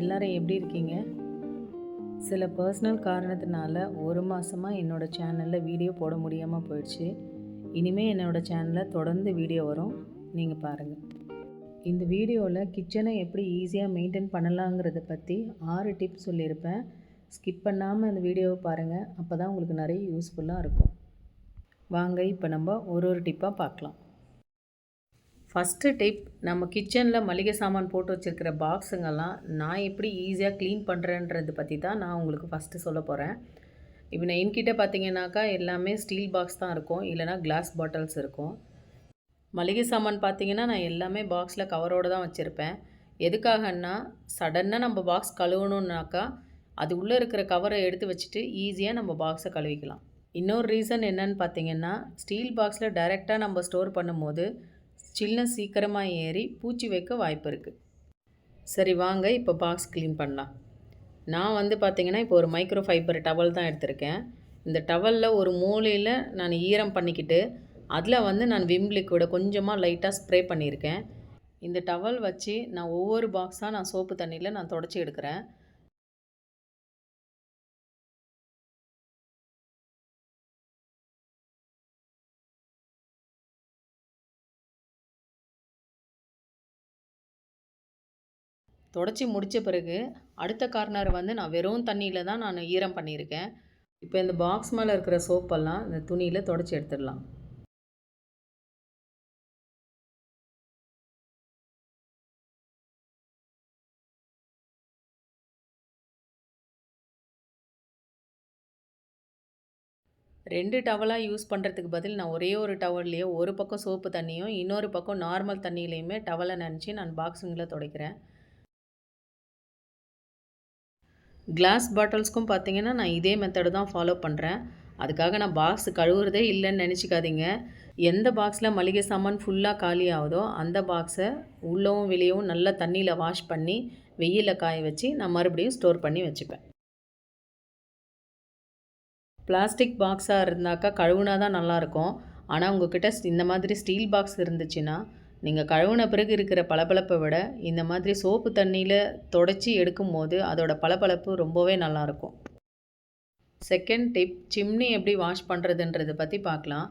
எல்லாரும் எப்படி இருக்கீங்க? சில பர்சனல் காரணத்தினால ஒரு மாதமாக என்னோடய சேனலில் வீடியோ போட முடியாமல் போயிடுச்சு. இனிமேல் என்னோடய சேனலில் தொடர்ந்து வீடியோ வரும். நீங்கள் பாருங்கள் இந்த வீடியோவில் கிச்சனை எப்படி ஈஸியாக மெயின்டைன் பண்ணலாங்கிறத பற்றி ஆறு டிப்ஸ் சொல்லியிருப்பேன். ஸ்கிப் பண்ணாமல் அந்த வீடியோவை பாருங்கள் அப்போ தான் உங்களுக்கு நிறைய யூஸ்ஃபுல்லாக இருக்கும். வாங்க இப்போ நம்ம ஒரு ஒரு டிப்பாக பார்க்கலாம். ஃபஸ்ட்டு டிப் நம்ம கிச்சனில் மளிகை சாமான் போட்டு வச்சுருக்கிற பாக்ஸுங்கெல்லாம் நான் எப்படி ஈஸியாக க்ளீன் பண்ணுறேன்றது பற்றி தான் நான் உங்களுக்கு ஃபஸ்ட்டு சொல்ல போகிறேன் இப்போ நான் என்கிட்ட பார்த்தீங்கன்னாக்கா எல்லாமே ஸ்டீல் பாக்ஸ் தான் இருக்கும். இல்லைனா கிளாஸ் பாட்டில்ஸ் இருக்கும். மளிகை சாமான் பார்த்தீங்கன்னா நான் எல்லாமே பாக்ஸில் கவரோடு தான் வச்சுருப்பேன். எதுக்காகன்னா சடன்னாக நம்ம பாக்ஸ் கழுவணுன்னாக்கா அது உள்ளே இருக்கிற கவரை எடுத்து வச்சுட்டு ஈஸியாக நம்ம பாக்ஸை கழுவிக்கலாம். இன்னொரு ரீசன் என்னன்னு பார்த்தீங்கன்னா ஸ்டீல் பாக்ஸில் டைரெக்டாக நம்ம ஸ்டோர் பண்ணும்போது சில்லம் சீக்கிரமாக ஏறி பூச்சி வைக்க வாய்ப்பு இருக்குது சரி வாங்க இப்போ பாக்ஸ் க்ளீன் பண்ணலாம். நான் வந்து பார்த்திங்கன்னா இப்போ ஒரு மைக்ரோ ஃபைபர் டவல் தான் எடுத்திருக்கேன். இந்த டவலில் ஒரு மூலையில் நான் ஈரம் பண்ணிக்கிட்டு அதில் வந்து நான் விம் லிக்விடை கொஞ்சமாக லைட்டாக ஸ்ப்ரே பண்ணியிருக்கேன். இந்த டவல் வச்சு நான் ஒவ்வொரு பாக்ஸாக நான் சோப்பு தண்ணியில் நான் தொடச்சி எடுக்கிறேன். தொடச்சி முடித்த பிறகு அடுத்த கார்னர் வந்து நான் வெறும் தண்ணியில் தான் நான் ஈரம் பண்ணியிருக்கேன். இப்போ இந்த பாக்ஸ் மேலே இருக்கிற சோப்பெல்லாம் இந்த துணியில் தொடச்சி எடுத்துடலாம். ரெண்டு டவலாக யூஸ் பண்ணுறதுக்கு பதில் நான் ஒரே ஒரு டவல்லையே ஒரு பக்கம் சோப்பு தண்ணியும் இன்னொரு பக்கம் நார்மல் தண்ணியிலையுமே டவலை நினச்சி நான் பாக்ஸுங்களை துடைக்கிறேன். கிளாஸ் பாட்டில்ஸ்க்கும் பார்த்தீங்கன்னா நான் இதே மெத்தடு தான் ஃபாலோ பண்ணுறேன் அதுக்காக நான் பாக்ஸ் கழுவுறதே இல்லைன்னு நினச்சிக்காதீங்க. எந்த பாக்ஸில் மளிகை சாமான் ஃபுல்லாக காலி ஆகுதோ அந்த பாக்ஸை உள்ளவும் வெளியவும் நல்லா தண்ணியில் வாஷ் பண்ணி வெயிலில் காய வச்சு நான் மறுபடியும் ஸ்டோர் பண்ணி வச்சுப்பேன். பிளாஸ்டிக் பாக்ஸாக இருந்தாக்கா கழுவுனா தான் நல்லாயிருக்கும். ஆனால் உங்ககிட்ட இந்த மாதிரி ஸ்டீல் பாக்ஸ் இருந்துச்சுன்னா நீங்கள் கழுவுன பிறகு இருக்கிற பளபளப்பை விட இந்த மாதிரி சோப்பு தண்ணியில் தொடச்சி எடுக்கும் போது அதோட பளபளப்பு ரொம்பவே நல்லாயிருக்கும் செகண்ட் டிப் சிம்னி எப்படி வாஷ் பண்ணுறதுன்றதை பற்றி பார்க்கலாம்.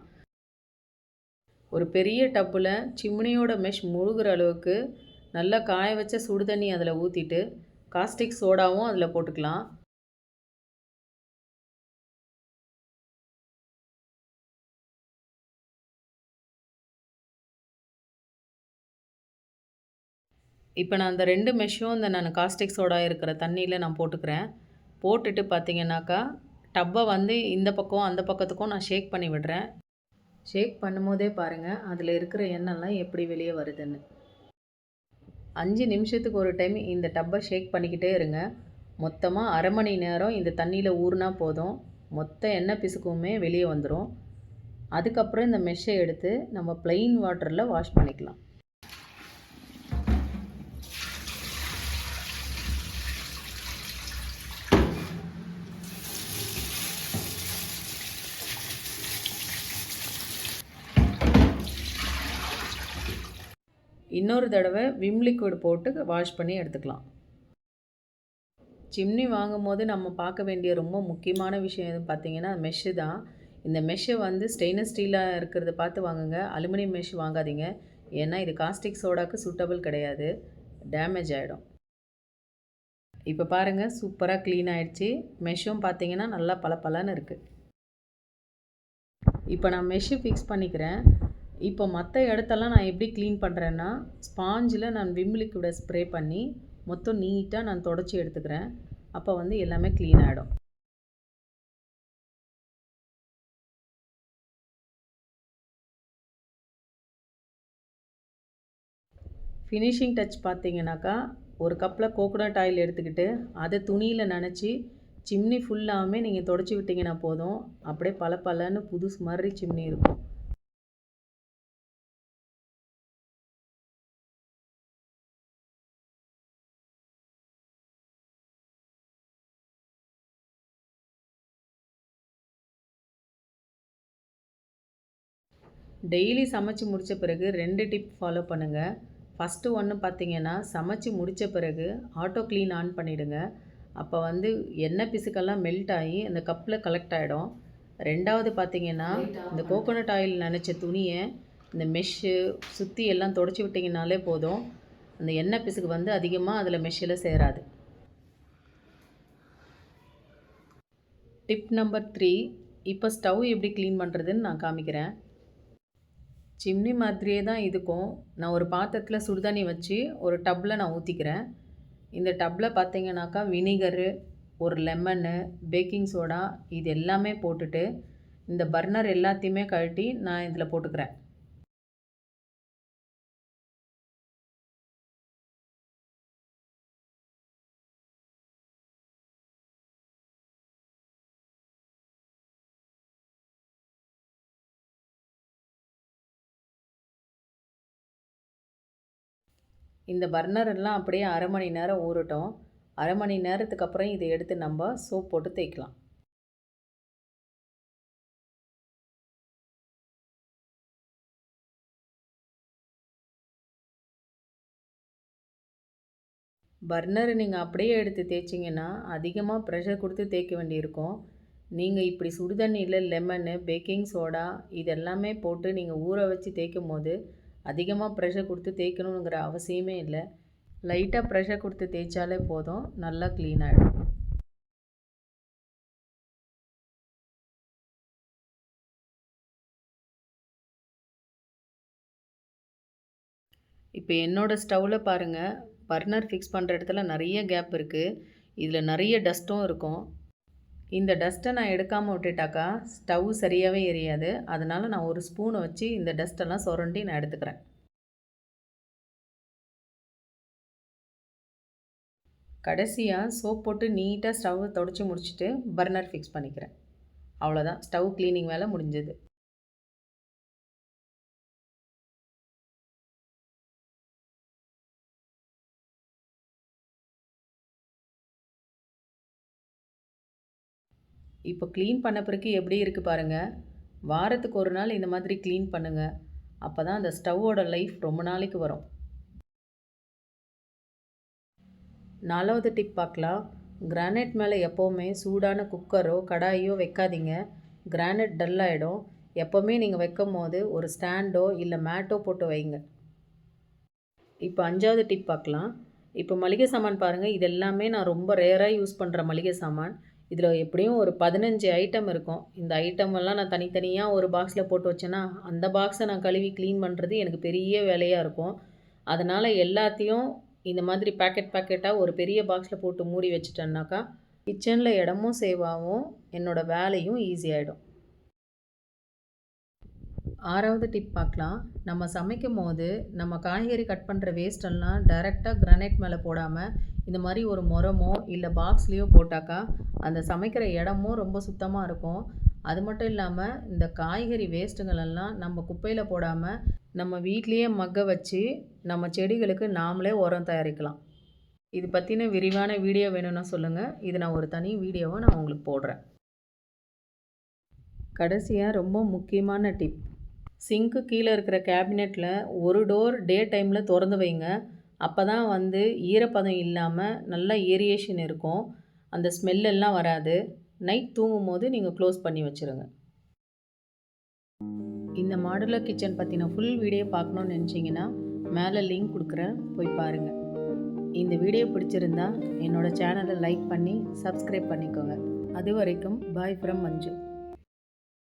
ஒரு பெரிய டப்பில் சிம்னியோட மெஷ் முழுகிற அளவுக்கு நல்லா காய வச்ச சுடு தண்ணி அதில் ஊற்றிட்டு காஸ்டிக் சோடாவும் அதில் போட்டுக்கலாம். இப்போ நான் அந்த ரெண்டு மெஷ்ஷும் இந்த நான் காஸ்டிக் சோடா இருக்கிற தண்ணியில் நான் போட்டுக்கிறேன். போட்டுட்டு பார்த்தீங்கன்னாக்கா டப்பை வந்து இந்த பக்கம் அந்த பக்கத்துக்கும் நான் ஷேக் பண்ணி விடுறேன். ஷேக் பண்ணும்போதே பாருங்கள் அதில் இருக்கிற எண்ணெய்லாம் எப்படி வெளியே வருதுன்னு. அஞ்சு நிமிஷத்துக்கு ஒரு டைம் இந்த டப்பை ஷேக் பண்ணிக்கிட்டே இருங்க. மொத்தமாக அரை மணி நேரம் இந்த தண்ணியில் ஊறுனா போதும். மொத்த எண்ணெய் பிசுக்குமே வெளியே வந்துடும் அதுக்கப்புறம் இந்த மெஷ்ஷை எடுத்து நம்ம ப்ளெயின் வாட்டரில் வாஷ் பண்ணிக்கலாம். இன்னொரு தடவை விம் லிக்விட் போட்டு வாஷ் பண்ணி எடுத்துக்கலாம். சிம்னி வாங்கும் போது நம்ம பார்க்க வேண்டிய ரொம்ப முக்கியமான விஷயம் எதுவும் பார்த்தீங்கன்னா மெஷ்ஷு தான். இந்த மெஷ்ஷை வந்து ஸ்டெயின்லெஸ் ஸ்டீலாக இருக்கிறத பார்த்து வாங்குங்க. அலுமினியம் மெஷ் வாங்காதீங்க. ஏன்னா இது காஸ்டிக் சோடாக்கு சூட்டபிள் கிடையாது. டேமேஜ் ஆகிடும் இப்போ பாருங்கள் சூப்பராக க்ளீன் ஆகிடுச்சி மெஷ்ஷும் பார்த்தீங்கன்னா நல்லா பல பலன்னு இருக்குது இப்போ நான் மெஷ்ஷு ஃபிக்ஸ் பண்ணிக்கிறேன். இப்போ மற்ற இடத்தெல்லாம் நான் எப்படி க்ளீன் பண்ணுறேன்னா ஸ்பாஞ்சில் நான் விம் ஸ்ப்ரே பண்ணி மொத்தம் நீட்டாக நான் தொடச்சி எடுத்துக்கிறேன். அப்போ வந்து எல்லாமே க்ளீன் ஆகிடும் ஃபினிஷிங் டச் பார்த்தீங்கன்னாக்கா ஒரு கப்பில் கோகோனட் ஆயில் எடுத்துக்கிட்டு அதை துணியில் நினச்சி சிம்னி ஃபுல்லாமே நீங்கள் தொடச்சி விட்டிங்கன்னா போதும். அப்படியே பல பலன்னு புதுசு மாதிரி சிம்னி இருக்கும். டெய்லி சமைச்சு முடித்த பிறகு ரெண்டு டிப் ஃபாலோ பண்ணுங்கள் ஃபஸ்ட்டு ஒன்று பார்த்தீங்கன்னா சமைச்சு முடித்த பிறகு ஆட்டோ க்ளீன் ஆன் பண்ணிவிடுங்க அப்போ வந்து எண்ணெய் பிசுக்கெல்லாம் மெல்ட் ஆகி அந்த கப்பில் கலெக்ட் ஆகிடும் ரெண்டாவது பார்த்தீங்கன்னா இந்த கோகோனட் ஆயில் நினச்ச துணியை இந்த மெஷ்ஷு சுற்றி எல்லாம் தொடச்சி விட்டிங்கனாலே போதும். அந்த எண்ணெய் பிசுக்கு வந்து அதிகமாக அதில் மெஷ்ஷில் சேராது. டிப் நம்பர் த்ரீ இப்போ ஸ்டவ் எப்படி க்ளீன் பண்ணுறதுன்னு நான் காமிக்கிறேன். சிம்னி மாதிரியே தான் இதுக்கும். நான் ஒரு பாத்திரத்தில் சுடுதண்ணி வச்சு ஒரு டப்பில் நான் ஊற்றிக்கிறேன் இந்த டப்பில் பார்த்தீங்கன்னாக்கா வினிகரு ஒரு லெமனு பேக்கிங் சோடா இது எல்லாமே போட்டுட்டு இந்த பர்னர் எல்லாத்தையுமே கழட்டி நான் இதில் போட்டுக்கிறேன். இந்த பர்னர் எல்லாம் அப்படியே அரை மணி நேரம் ஊறட்டும். அரை மணி நேரத்துக்கு அப்புறம் இதை எடுத்து நம்ம சோப் போட்டு தேய்க்கலாம். பர்னர் நீங்கள் அப்படியே எடுத்து தேய்ச்சிங்கன்னா அதிகமாக ப்ரெஷர் கொடுத்து தேய்க்க வேண்டியிருக்கும். நீங்கள் இப்படி சுடுதண்ணியில் லெமனு பேக்கிங் சோடா இதெல்லாமே போட்டு நீங்கள் ஊற வச்சு தேய்க்கும் போது அதிகமாக ப்ரெஷர் கொடுத்து தேய்க்கணுங்கிற அவசியமே இல்லை. லைட்டாக ப்ரெஷர் கொடுத்து தேய்ச்சாலே போதும். நல்லா க்ளீன் ஆகிடும் இப்போ என்னோடய ஸ்டவ்வில் பாருங்கள் பர்னர் ஃபிக்ஸ் பண்ணுற இடத்துல நிறைய கேப் இருக்குது இதில் நிறைய டஸ்ட்டும் இருக்கும். இந்த டஸ்ட்டை நான் எடுக்காமல் விட்டுட்டாக்கா ஸ்டவ் சரியாகவே எரியாது. அதனால் நான் ஒரு ஸ்பூனை வச்சு இந்த டஸ்ட்டெல்லாம் சுரண்டி நான் எடுத்துக்கிறேன். கடைசியாக சோப் போட்டு நீட்டாக ஸ்டவ் தொடச்சி முடிச்சுட்டு பர்னர் ஃபிக்ஸ் பண்ணிக்கிறேன். அவ்வளோதான் ஸ்டவ் க்ளீனிங் வேலை முடிஞ்சது. இப்போ க்ளீன் பண்ண பிறகு எப்படி இருக்குது பாருங்கள் வாரத்துக்கு ஒரு நாள் இந்த மாதிரி க்ளீன் பண்ணுங்கள் அப்போ தான் அந்த ஸ்டவ்வோட லைஃப் ரொம்ப நாளைக்கு வரும். நாலாவது டிப் பார்க்கலாம். கிரானைட் மேலே எப்போவுமே சூடான குக்கரோ கடாயோ வைக்காதீங்க. கிரானைட் டல் ஆகிடும் எப்போவுமே நீங்கள் வைக்கும் போது ஒரு ஸ்டாண்டோ இல்லை மேட்டோ போட்டு வைங்க. இப்போ அஞ்சாவது டிப் பார்க்கலாம். இப்போ மளிகை சாமான் பாருங்கள் இது எல்லாமே நான் ரொம்ப ரேராக யூஸ் பண்ணுற மளிகை சாமான். இதில் எப்படியும் ஒரு பதினஞ்சு ஐட்டம் இருக்கும். இந்த ஐட்டம் எல்லாம் நான் தனித்தனியாக ஒரு பாக்ஸில் போட்டு வச்சேன்னா அந்த பாக்ஸை நான் கழுவி க்ளீன் பண்ணுறது எனக்கு பெரிய வேலையாக இருக்கும். அதனால் எல்லாத்தையும் இந்த மாதிரி பேக்கெட் பேக்கெட்டாக ஒரு பெரிய பாக்ஸில் போட்டு மூடி வச்சிட்டேன்னாக்கா கிச்சனில் இடமும் சேவ் ஆகும் என்னோடய வேலையும் ஈஸியாகிடும் ஆறாவது டிப் பார்க்கலாம். நம்ம சமைக்கும் போது நம்ம காய்கறி கட் பண்ணுற வேஸ்டெல்லாம் டைரெக்டாக கிரானைட் மேலே போடாமல் இந்த மாதிரி ஒரு முரமோ இல்லை பாக்ஸ்லேயோ போட்டாக்கா அந்த சமைக்கிற இடமும் ரொம்ப சுத்தமாக இருக்கும். அது மட்டும் இல்லாமல் இந்த காய்கறி வேஸ்ட்டுங்களெல்லாம் நம்ம குப்பையில் போடாமல் நம்ம வீட்லேயே மக்க வச்சு நம்ம செடிகளுக்கு நாமளே உரம் தயாரிக்கலாம். இது பற்றின விரிவான வீடியோ வேணும்னா சொல்லுங்கள் இது நான் ஒரு தனி வீடியோவை நான் உங்களுக்கு போடுறேன். கடைசியாக ரொம்ப முக்கியமான டிப் சிங்க்கு கீழே இருக்கிற கேபினெட்டில் ஒரு டோர் டே டைமில் திறந்து வைங்க. அப்போ தான் வந்து ஈரப்பதம் இல்லாமல் நல்லா ஏரியேஷன் இருக்கும். அந்த ஸ்மெல்லெல்லாம் வராது. நைட் தூங்கும் போது நீங்கள் க்ளோஸ் பண்ணி வச்சுருங்க. இந்த மாடுலர் கிச்சன் பற்றின ஃபுல் வீடியோ பார்க்கணுன்னு நினச்சிங்கன்னா மேலே லிங்க் கொடுக்குறேன். போய் பாருங்கள் இந்த வீடியோ பிடிச்சிருந்தா என்னோடய சேனலை லைக் பண்ணி சப்ஸ்கிரைப் பண்ணிக்கோங்க. அது வரைக்கும் பாய் ஃப்ரம் மஞ்சு.